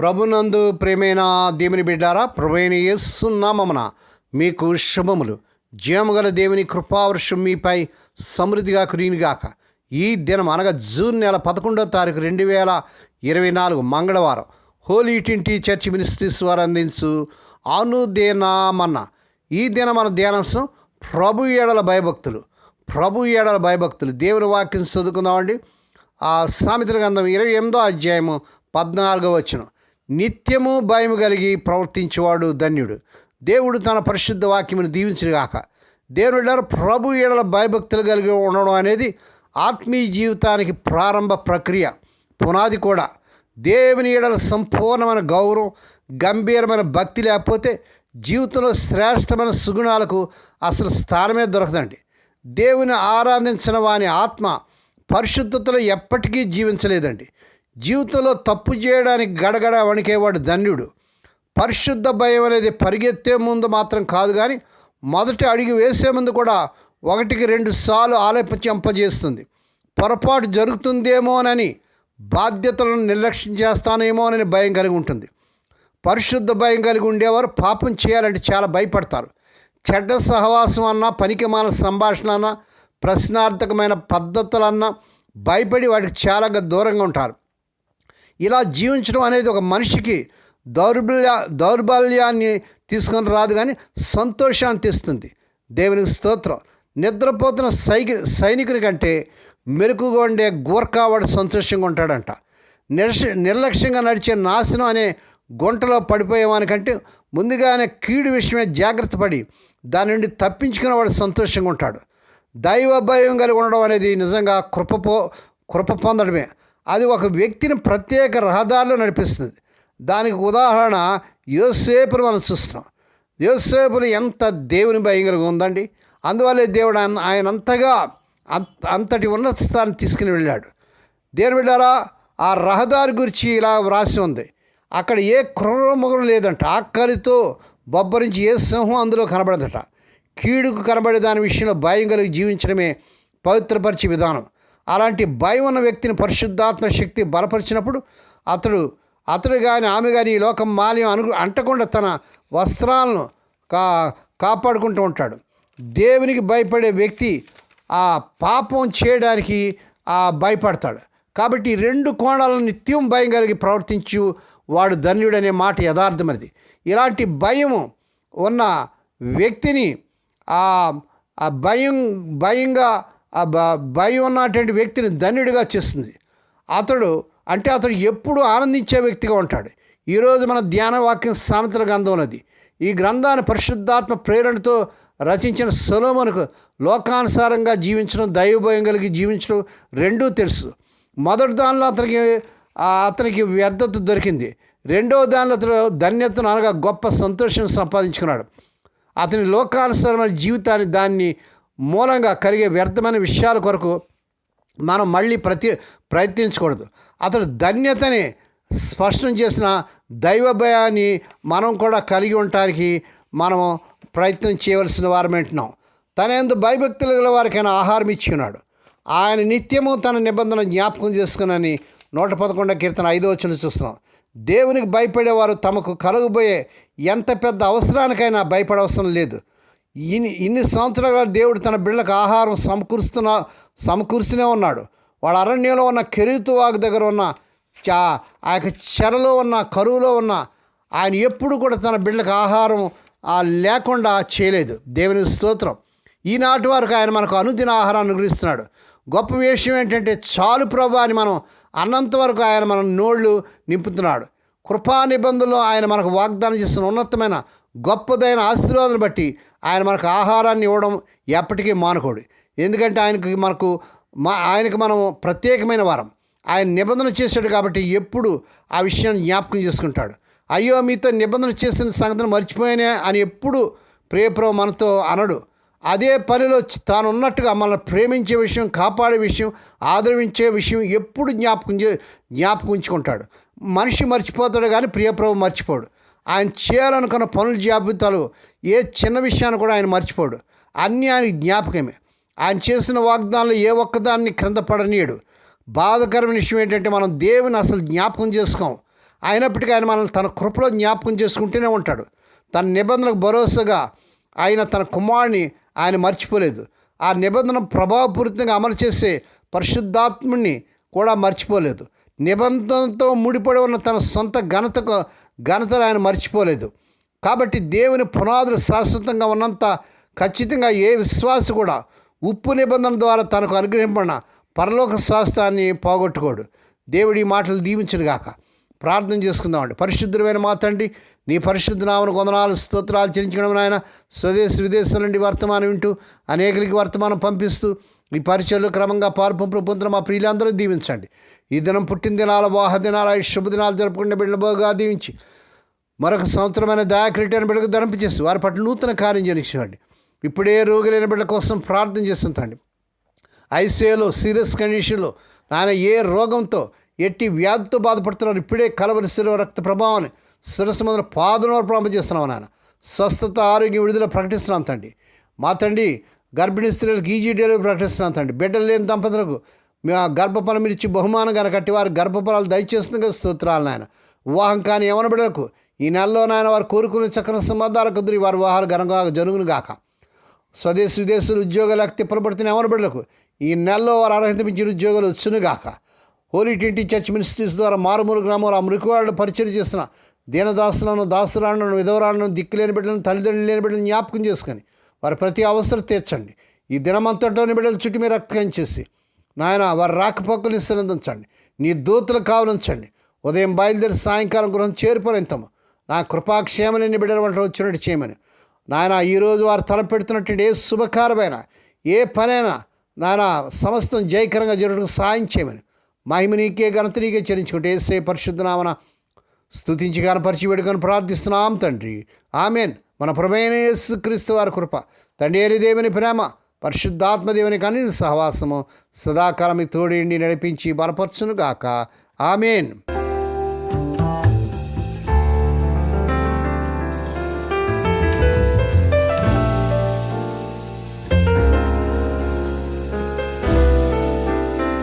ప్రభునందు ప్రేమైన దేవుని బిడ్డారా ప్రభుైన యేసునామమున మీకు శుభములు. జీవముగల దేవుని కృపావర్షం మీపై సమృద్ధిగా కురినిగాక ఈ దినం అనగా జూన్ నెల పదకొండవ తారీఖు రెండు వేల ఇరవై నాలుగు మంగళవారం హోలీ టింటి చర్చ్ మినిస్ట్రీస్ వారు అందించు అనుదేనామన్న. ఈ దినం మన ధ్యానాంశం ప్రభు ఏడల భయభక్తులు. ప్రభు ఏడల భయభక్తులు. దేవుని వాక్యం చదువుకుందామండి. ఆ సామెతల గ్రంథం ఇరవై ఎనిమిదో అధ్యాయము పద్నాలుగో వచ్చినాం నిత్యము భయం కలిగి ప్రవర్తించేవాడు ధన్యుడు. దేవుడు తన పరిశుద్ధ వాక్యమును దీవించుగాక దేవుడు ప్రభు ఏడల భయభక్తులు కలిగి ఉండడం అనేది ఆత్మీయ జీవితానికి ప్రారంభ ప్రక్రియ పునాది కూడా. దేవుని ఏడల సంపూర్ణమైన గౌరవం గంభీరమైన భక్తి లేకపోతే జీవితంలో శ్రేష్టమైన సుగుణాలకు అసలు స్థానమే దొరకదండి. దేవుని ఆరాధించిన వాని ఆత్మ పరిశుద్ధతలో ఎప్పటికీ జీవించలేదండి. జీవితంలో తప్పు చేయడానికి గడగడ వణికేవాడు ధన్యుడు. పరిశుద్ధ భయం అనేది పరిగెత్తే ముందు మాత్రం కాదు కానీ మొదటి అడిగి వేసే ముందు కూడా ఒకటికి రెండు సార్లు ఆలోచింపజేస్తుంది పొరపాటు జరుగుతుందేమోనని బాధ్యతలను నిర్లక్ష్యం చేస్తానేమోనని భయం కలిగి ఉంటుంది. పరిశుద్ధ భయం కలిగి ఉండేవారు పాపం చేయాలంటే చాలా భయపడతారు. చెడ్డ సహవాసం అన్నా పనికిమాల సంభాషణ అన్నా ప్రశ్నార్థకమైన పద్ధతులన్నా భయపడి వాటికి చాలా దూరంగా ఉంటారు. ఇలా జీవించడం అనేది ఒక మనిషికి దౌర్బల్య దౌర్బల్యాన్ని తీసుకొని రాదు కానీ సంతోషాన్ని తెస్తుంది. దేవునికి స్తోత్రం. నిద్రపోతున్న సైకి సైనికుని కంటే మెలకుగా ఉండే గోర్ఖావాడు సంతోషంగా ఉంటాడంట. నిర్ష నిర్లక్ష్యంగా నడిచే నాశనం అనే గుంటలో పడిపోయేవానికంటే ముందుగానే కీడు విషయమే జాగ్రత్త పడి దాని నుండి తప్పించుకున్న వాడు సంతోషంగా ఉంటాడు. దైవ భయం కలిగి ఉండడం అనేది నిజంగా కృప పో కృప పొందడమే. అది ఒక వ్యక్తిని ప్రత్యేక రహదారిలో నడిపిస్తుంది. దానికి ఉదాహరణ యోసేపును మనం చూస్తున్నాం. యోసేపును ఎంత దేవుని భయం కలిగి ఉందండి. అందువల్లే దేవుడు ఆయన ఆయన అంతగా అంత అంతటి ఉన్నత స్థానం తీసుకుని వెళ్ళాడు. దేని వెళ్ళారా ఆ రహదారి గురించి ఇలా వ్రాసి ఉంది. అక్కడ ఏ క్రూరముగలు లేదంట. ఆకలితో బొబ్బరించి ఏ సింహం అందులో కనబడదట. కీడుకు కనబడే దాని విషయంలో భయం కలిగి జీవించడమే పవిత్రపరిచే విధానం. అలాంటి భయం ఉన్న వ్యక్తిని పరిశుద్ధాత్మ శక్తి బలపరిచినప్పుడు అతడు అతడు కానీ ఆమె కానీ ఈ లోకం మాల్యం అను అంటకుండా తన వస్త్రాలను కా కాపాడుకుంటూ ఉంటాడు. దేవునికి భయపడే వ్యక్తి ఆ పాపం చేయడానికి ఆ భయపడతాడు. కాబట్టి రెండు కోణాలను నిత్యం భయం కలిగి ప్రవర్తించు వాడు ధన్యుడనే మాట యథార్థమైనది. ఇలాంటి భయము ఉన్న వ్యక్తిని ఆ భయం భయంగా ఆ బ భయం ఉన్నటువంటి వ్యక్తిని ధన్యుడిగా చేస్తుంది. అతడు అంటే అతడు ఎప్పుడు ఆనందించే వ్యక్తిగా ఉంటాడు. ఈరోజు మన ధ్యాన వాక్యం సామెతల గ్రంథం ఉన్నది ఈ గ్రంథాన్ని పరిశుద్ధాత్మ ప్రేరణతో రచించిన సొలోమనుకు లోకానుసారంగా జీవించడం దైవభయం కలిగి జీవించడం రెండూ తెలుసు. మొదటి దానిలో అతనికి అతనికి వ్యర్థత దొరికింది. రెండవ దానిలో అతను ధన్యతను అనగా గొప్ప సంతోషం సంపాదించుకున్నాడు. అతని లోకానుసారమైన జీవితాన్ని దాన్ని మూలంగా కలిగే వ్యర్థమైన విషయాల కొరకు మనం మళ్ళీ ప్రతి ప్రయత్నించకూడదు. అతడు ధన్యతని స్పష్టం చేసిన దైవ భయాన్ని మనం కూడా కలిగి ఉండటానికి మనము ప్రయత్నం చేయవలసిన వారం వింటున్నాం తన ఎందు భయభక్తులు గల వారికైనా ఆహారం ఇచ్చికున్నాడు ఆయన నిత్యము తన నిబంధన జ్ఞాపకం చేసుకునని నూట పదకొండ కీర్తన ఐదో వచ్చిన చూస్తున్నాం. దేవునికి భయపడేవారు తమకు కలగబోయే ఎంత పెద్ద అవసరానికైనా భయపడవసరం లేదు. ఇన్ని ఇన్ని సంవత్సరాలుగా దేవుడు తన బిళ్ళకు ఆహారం సమకూరుస్తున్న సమకూరుస్తూనే ఉన్నాడు. వాడు అరణ్యంలో ఉన్న కెరీతు వాగు దగ్గర ఉన్న చా ఆ యొక్క చెరలో ఉన్న కరువులో ఉన్న ఆయన ఎప్పుడు కూడా తన బిడ్డలకు ఆహారం లేకుండా చేయలేదు. దేవుని స్తోత్రం. ఈనాటి వరకు ఆయన మనకు అనుదిన ఆహారాన్ని అనుగ్రహిస్తున్నాడు. గొప్ప విషయం ఏంటంటే చాలు ప్రభు అని మనం అన్నంత వరకు ఆయన మన నోళ్ళు నింపుతున్నాడు. కృపా నిబంధనలో ఆయన మనకు వాగ్దానం చేస్తున్న ఉన్నతమైన గొప్పదైన ఆశీర్వాదాన్ని బట్టి ఆయన మనకు ఆహారాన్ని ఇవ్వడం ఎప్పటికీ మానుకోడు. ఎందుకంటే ఆయనకి మనకు మా ఆయనకు మనం ప్రత్యేకమైన వారం. ఆయన నిబంధన చేశాడు కాబట్టి ఎప్పుడు ఆ విషయాన్ని జ్ఞాపకం చేసుకుంటాడు. అయ్యో మీతో నిబంధన చేసిన సంగతిని మర్చిపోయానే అని ఎప్పుడు ప్రియప్రభు మనతో అనడు. అదే పనిలో తానున్నట్టుగా ఉన్నట్టుగా మనల్ని ప్రేమించే విషయం కాపాడే విషయం ఆదరించే విషయం ఎప్పుడు జ్ఞాపకం చే జ్ఞాపకం ఉంచుకుంటాడు. మనిషి మర్చిపోతాడు కానీ ప్రియప్రభు మర్చిపోడు. ఆయన చేయాలనుకున్న పనుల జాబితాలు ఏ చిన్న విషయాన్ని కూడా ఆయన మర్చిపోడు. అన్నీ ఆయన జ్ఞాపకమే. ఆయన చేసిన వాగ్దానాలు ఏ ఒక్కదాన్ని క్రింద పడనీయడు. బాధకరమైన విషయం ఏంటంటే మనం దేవుని అసలు జ్ఞాపకం చేసుకోం. అయినప్పటికీ ఆయన మనల్ని తన కృపలో జ్ఞాపకం చేసుకుంటూనే ఉంటాడు. తన నిబంధనకు భరోసాగా ఆయన తన కుమారుని ఆయన మర్చిపోలేదు. ఆ నిబంధన ప్రభావపూరితంగా అమలు చేసే పరిశుద్ధాత్ముని కూడా మర్చిపోలేదు. నిబంధనతో ముడిపడి ఉన్న తన సొంత ఘనతకు ఘనతను ఆయన మర్చిపోలేదు. కాబట్టి దేవుని పునాదులు శాశ్వతంగా ఉన్నంత ఖచ్చితంగా ఏ విశ్వాస కూడా ఉప్పు నిబంధన ద్వారా తనకు అనుగ్రహింపడిన పరలోక శాస్త్రాన్ని పోగొట్టుకోడు. దేవుడి ఈ మాటలు దీవించను గాక ప్రార్థన చేసుకుందామండి పరిశుద్ధమైన మా తండ్రి నీ పరిశుద్ధ నామను కొందనాలు స్తోత్రాలు చెల్లించడం నాయన. స్వదేశ విదేశాల నుండి వర్తమానం వింటూ అనేకరికి వర్తమానం పంపిస్తూ ఈ పరిచయలు క్రమంగా పాల్పంపులు పొందిన మా ప్రియులందరూ దీవించండి. ఈ దినం పుట్టిన దినాల వాహ దినాల శుభదినాలు జరుపుకునే బిడ్డబోగా దీవించి మరొక సంవత్సరమైన దయాక్రీటాన్ని బిడ్డకు ధరింపచేసి వారి పట్ల నూతన కార్యం జరిగించండి ఇప్పుడే రోగులైన బిడ్డల కోసం ప్రార్థన చేస్తుంటండి. ఐసీయూలో సీరియస్ కండిషన్లో నాయన ఏ రోగంతో ఎట్టి వ్యాధితో బాధపడుతున్నారు ఇప్పుడే కలవరి శిలువ రక్త ప్రభావాన్ని శిరస్సు మొదలు పాదనవారు ప్రారంభం చేస్తున్నాం నాయన స్వస్థత ఆరోగ్యం విడుదల ప్రకటిస్తున్నాం తండ్రి. మా తండ్రి గర్భిణీ స్త్రీలకు ఈజీ డెలివరీ ప్రకటిస్తున్నాం తండ్రి. బిడ్డలు లేని దంపతులకు మేము ఆ గర్భఫలం మీరు ఇచ్చి బహుమానంగా కట్టి వారి గర్భఫలాలు దయచేస్తుంది స్తోత్రాలు నాయన. వివాహం కానీ యవన బిడ్డలకు ఈ నెలలో నాయన వారు కోరుకునే చక్ర సంబంధాలు కుదిరి వారి వివాహాలు ఘనంగా జరుగును గాక. స్వదేశ విదేశాలు ఉద్యోగాలకు తిప్పలబడుతున్న యవన బిడ్డలకు ఈ నెలలో వారు అర్హత మించిన ఉద్యోగాలు వచ్చునుగాక హోలీ ట్వంటీ చర్చ్ మినిస్ట్రీస్ ద్వారా మారుమూల గ్రామంలో ఆ మురికివాళ్ళు పరిచయం చేస్తున్న దీనదాసులను దాసురాలను విధవరాలను దిక్కులేని బిడ్డలను తల్లిదండ్రులు లేని బిడ్డలను జ్ఞాపకం చేసుకొని వారి ప్రతి అవసరం తీర్చండి. ఈ దినమంతటోని బిడ్డల చుట్టూ మీరు రక్తం చేసి నాయన వారి రాకపోకలు ఇస్తున్నందించండి నీ దూతలు కావలించండి. ఉదయం బయలుదేరి సాయంకాలం గృహం చేరిపోయింతము నా కృపాక్షేమలేని బిడ్డల వంట వచ్చినట్టు చేయమని. నాయన ఈరోజు వారు తలపెడుతున్నటువంటి ఏ శుభకారమైన ఏ పనైనా నాయన సమస్తం జయకరంగా జరగడానికి సాయం చేయమని. మహిమ నీకే ఘనత నీకే చెల్లించుకుంటే ఏసే పరిశుద్ధనామన స్థుతించి కనపరిచి వేడుకొని ప్రార్థిస్తున్నాం తండ్రి. ఆమెన్. మన ప్రమేణ యేసు క్రీస్తు వారి కృప తండ్రి దేవుని ప్రేమ పరిశుద్ధాత్మదేవుని కానీ సహవాసము సదాకాలమి తోడేండి నడిపించి బలపరచునుగాక. ఆమెన్.